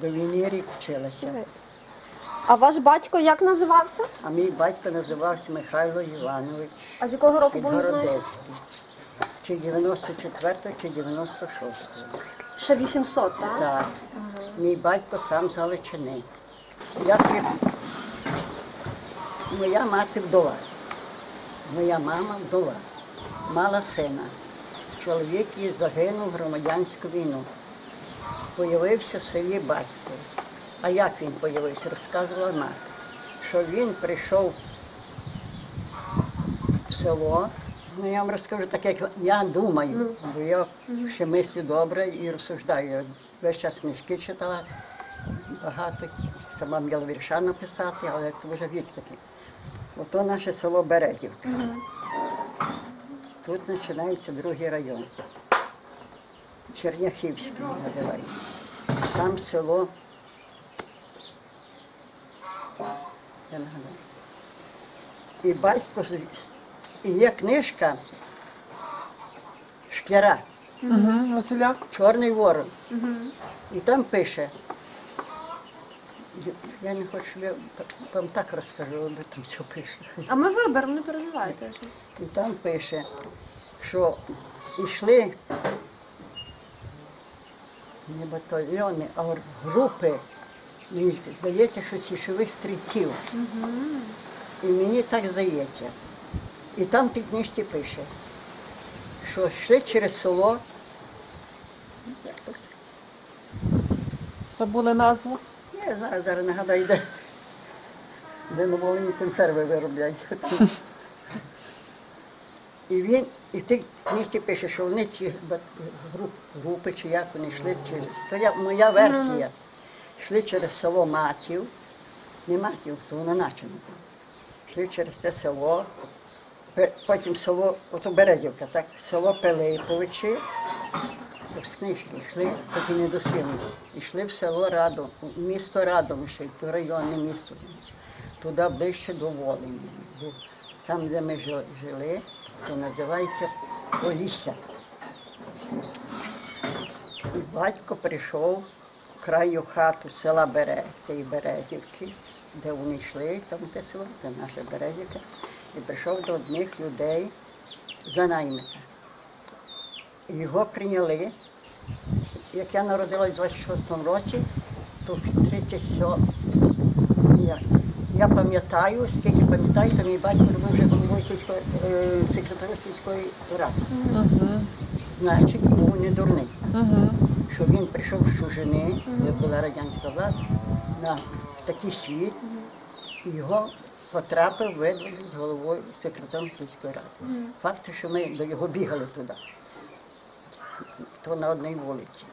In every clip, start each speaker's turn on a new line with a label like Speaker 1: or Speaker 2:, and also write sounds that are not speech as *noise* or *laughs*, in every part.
Speaker 1: До війни рік вчилася.
Speaker 2: А ваш батько як називався?
Speaker 1: А мій батько називався Михайло Іванович
Speaker 2: А з якого року був не?
Speaker 1: Підгородецький. Чи 94-го, чи 96-го.
Speaker 2: Ще 800, так?
Speaker 1: Так. Мій батько сам з Галичини. Я собі... Моя мати вдова. Моя мама вдова. Мала сина. Чоловік її загинув в громадянську війну. Появився в селі батько. А як він появився, розказувала мати. Що він прийшов в село. Ну, я вам розкажу так, як я думаю, бо я ще мислю добре і розсуждаю. Я весь час книжки читала багато, сама мала вірша написати, але це вже вік такий. Ото наше село Березівка. Тут починається другий район. Черняхівський називається. Там село. Я нагадаю. І батько з- і є книжка Шкляра,
Speaker 3: Угу, Василя.
Speaker 1: Чорний ворон. І там пише. Я не хочу, я вам так розкажу, бо там все пише.
Speaker 2: А ми виберемо, не переживайте.
Speaker 1: І там пише, що йшли не батальйони, а групи, мені здається, що січових стрільців. І мені так здається. І там в тій книжці пише, що йшли через село.
Speaker 3: Забули назву.
Speaker 1: Я знаю, зараз нагадаю, де, де нововинні консерви виробляють. *laughs* І він, і ти в книжці пише, що вони ці груп, групи, чи як вони йшли, чи то я, моя версія. Йшли через село Матів, не Матів, то воно наче називає. Йшли через те село, потім село, ото Березівка, так, село Пилиповичі, з книжки йшли, такі недосильні. Йшли в село Радом, в місто Радом ще, то районне місто. Туди ближче до Волині. Там, де ми жили, то називається Полісся. І батько прийшов в краю хату села Бере, цієї Березівки, де вони йшли, там те село, це наша Березівка, і прийшов до одних людей за наймита. Його прийняли. Як я народилась в 26-му році, то в 37 я, я пам'ятаю, скільки пам'ятаю, то мій батько робив вже головою сільської е, секретарем сільської ради. Значить, був не дурний. Що він прийшов з чужини, де була радянська влада, на такий світ, і його потрапив, видвели з головою секретарем сільської ради. Факт, що ми до його бігали туди то на одній вулиці.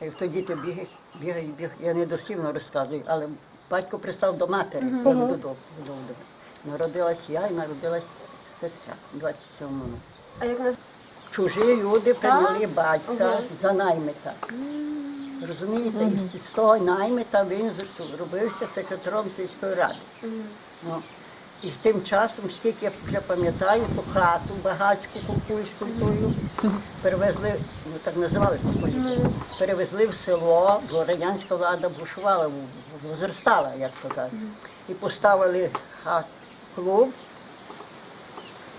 Speaker 1: І то діти бігають, бігають, бігають. Я не дослівно розказую, але батько пристав до матері, додому. Народилась я і народилась сестра у 27-му році.
Speaker 2: А як нас
Speaker 1: Чужі люди прийняли батька за наймита. Розумієте, і з- того наймита він зробився секретарем сільської ради. Ну, і з тим часом, скільки я вже пам'ятаю, ту хату багатську купуйську тую перевезли, ну так називали купуйську, перевезли в село, бо радянська влада бушувала, в- возростала, як то кажуть. І поставили хат, клуб,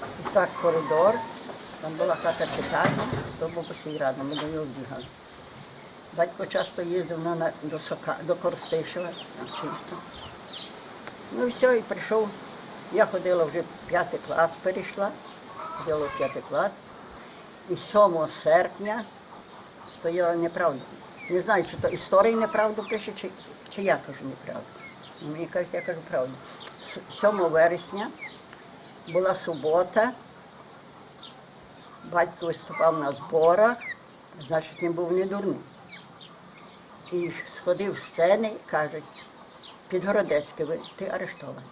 Speaker 1: і так коридор. Там була хата читальня, з того боку сільрада, ми до нього бігали. Батько часто їздив на, до, Сока, до Коростишева, чисто. Ну і все, і прийшов. Я ходила вже п'ятий клас, перейшла, ходила в п'ятий клас. І 7 серпня, то я неправду. Не знаю, чи то історії неправду пише, чи, чи я кажу неправду. Мені кажуть, я кажу правду. С- 7 вересня була субота, батько виступав на зборах, значить, він був не дурний. І сходив з сцени і кажуть, Підгородецьке, ви ти арештований.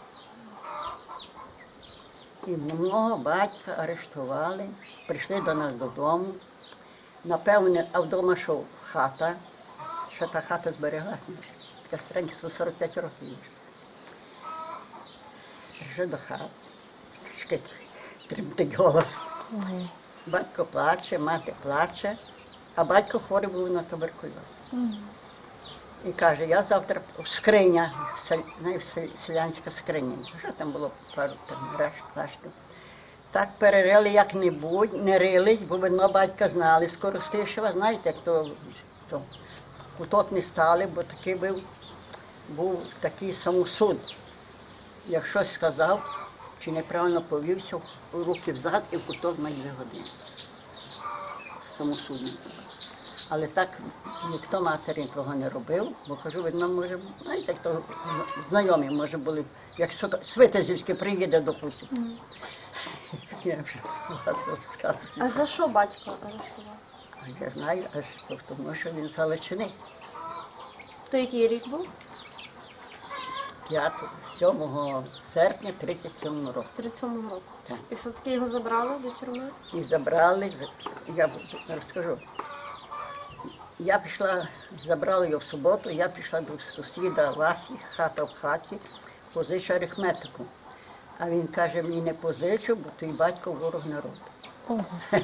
Speaker 1: І мого батька арештували, прийшли до нас додому. Напевне, а вдома що хата, що та хата збереглася. Та старенька 145 років. вже. До хати. Тремтить голос. Батько плаче, мати плаче, а батько хворий був на туберкульоз. І каже, я завтра скриня, сел- знаєш, сел- селянська скриня. Що там було пару там. Так перерили як-небудь, не рились, бо видно батька знали з Коростишева, знаєте, як то, то куток не стали, бо такий був, був такий самосуд. Як щось сказав чи неправильно повівся, руки взад і в куток на дві години. Самосуд. Але так ніхто матері того не робив, бо кажу, видно, може, знаєте, як то знайомі, може, були, як Свитязівський приїде, допустимо. *laughs* Я вже багато розказую.
Speaker 2: А за що батько арештував?
Speaker 1: Я знаю, аж тому, що він з Галичини.
Speaker 2: То який рік був?
Speaker 1: 5, 7 серпня 37 року.
Speaker 2: 37-го року.
Speaker 1: Так.
Speaker 2: І все-таки його забрали до тюрми?
Speaker 1: І забрали, я розкажу. Я пішла, забрали його в суботу, я пішла до сусіда Васі, хата в хаті, позичу арифметику. А він каже, мені не позичу, бо твій батько ворог народу.
Speaker 3: Ого. *laughs*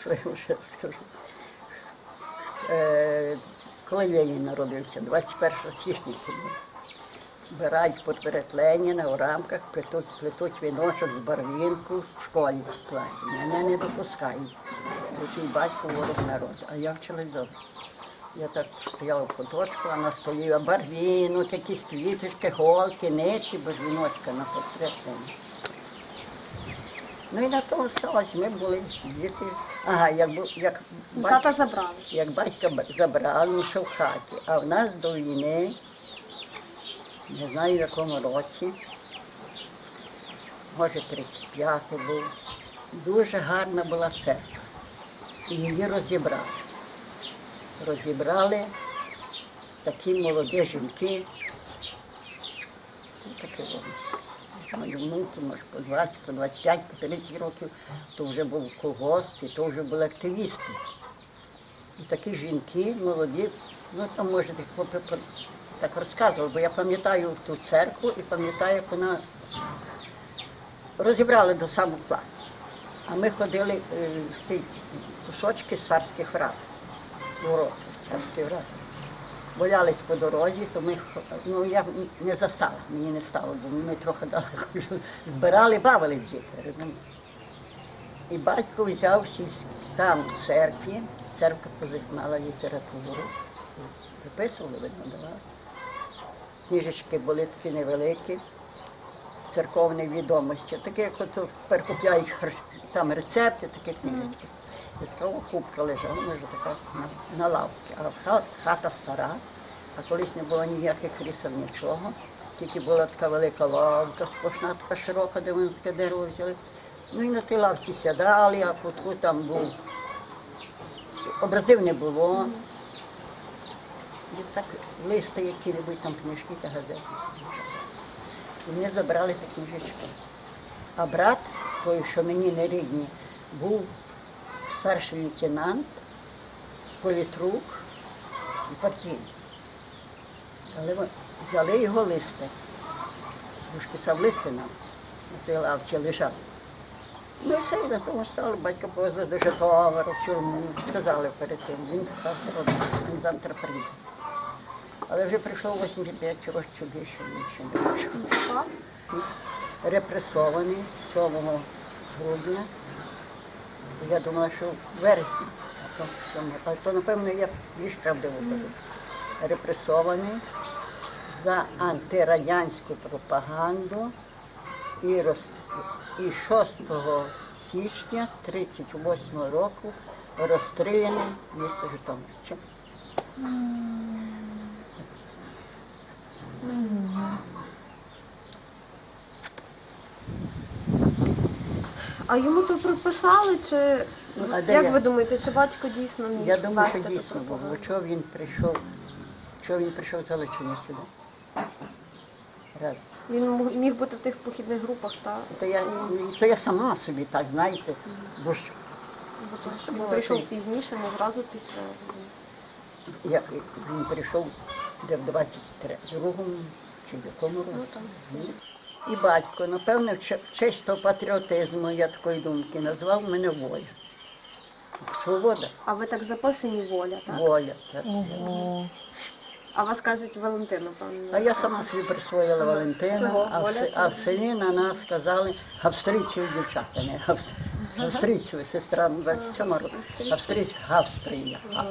Speaker 1: Що я вже скажу? Коли Ленін народився, 21 січня сьогодні, збирають портрет Леніна у рамках, плетуть, плетуть віночок з барвінку в школі в класі. Мене не допускають. Бо батько ворог народу. А я вчилась добре. Я так стояла в куточку, а на столі барвінок, якісь квіточки, голки, нитки, бо ж віночка на портрет Леніна. Ну і на тому сталося, ми були діти. Ага, як, бу- як,
Speaker 2: І
Speaker 1: бать-
Speaker 2: забрали.
Speaker 1: як батька б- забрали, він ще в хаті. А в нас до війни, не знаю в якому році, може 35-й був, дуже гарна була церква. І її розібрали. Розібрали такі молоді жінки, ну, таке було. Мої внуки, може, по 20, по 25, по 30 років, то вже був колгосп, і то вже були активісти. І такі жінки молоді, ну там може так розказували, бо я пам'ятаю ту церкву і пам'ятаю, як вона розібрали до самого плану. А ми ходили е, в ті кусочки з царських врат, ворота, царські врата. Боялись по дорозі, то ми ну я не застала, мені не стало, бо ми трохи далеко збирали, бавились діти. І батько взяв сісь там в церкві, церква позаймала літературу, виписували, видно, давали. Книжечки були такі невеликі, церковні відомості, такі, як от тепер там рецепти, такі книжечки. І така кубка лежала, може така на, на лавці. А ха- хата стара, а колись не було ніяких крісел, нічого. Тільки була така велика лавка, сплошна така широка, де вони таке дерево взяли. Ну і на тій лавці сідали, а кутку там був. Образів не було. І так листи які-небудь там книжки та газети. І вони забрали ті книжечки. А брат, той, що мені не рідні, був старший лейтенант, політрук і партійний. Але ми взяли його листи. Бо ж писав листи нам, на тій лавці лежав. Ну і все, на тому стало, батька повезли до Житомира, в тюрму, сказали перед тим, він завтра, він завтра приїде. Але вже прийшов 85 років більше, більше не прийшов.
Speaker 2: Так?
Speaker 1: Репресований 7 грудня. Я думала, що в вересні, а то, в сьомому. але то, напевно, я більш правдиво кажу. Репресований за антирадянську пропаганду і, роз... і 6 січня 38 року розстріляний місто Житомир. Чим?
Speaker 2: А йому то приписали, чи
Speaker 1: Ну, а де
Speaker 2: як
Speaker 1: я?
Speaker 2: ви думаєте, чи батько дійсно міг
Speaker 1: Я думаю, що
Speaker 2: вести ту
Speaker 1: дійсно був.
Speaker 2: пропаганду?
Speaker 1: Бо чого він прийшов? Чого він прийшов з Галичини сюди? Раз.
Speaker 2: Він м- міг бути в тих похідних групах, та
Speaker 1: То я, то я сама собі так, знаєте, бо ж
Speaker 2: бо то, що
Speaker 1: Ну,
Speaker 2: він прийшов
Speaker 1: окей.
Speaker 2: пізніше, не зразу після.
Speaker 1: як він прийшов де в 23-му чи в якому році.
Speaker 2: Ну, там,
Speaker 1: Ні. І батько, напевне, в честь того патріотизму, я такої думки, назвав мене Воля. Свобода,
Speaker 2: А ви так записані воля, так?
Speaker 1: воля. так.
Speaker 2: А вас кажуть Валентина, певно.
Speaker 1: А я сама собі присвоїла Валентина,
Speaker 2: Чого?
Speaker 1: а в,
Speaker 2: Воля
Speaker 1: се-
Speaker 2: це?
Speaker 1: а в селі на нас сказали австрійцеві дівчата, не авс- австрійцеві, сестра 27 років. Австрійська Австрія. А.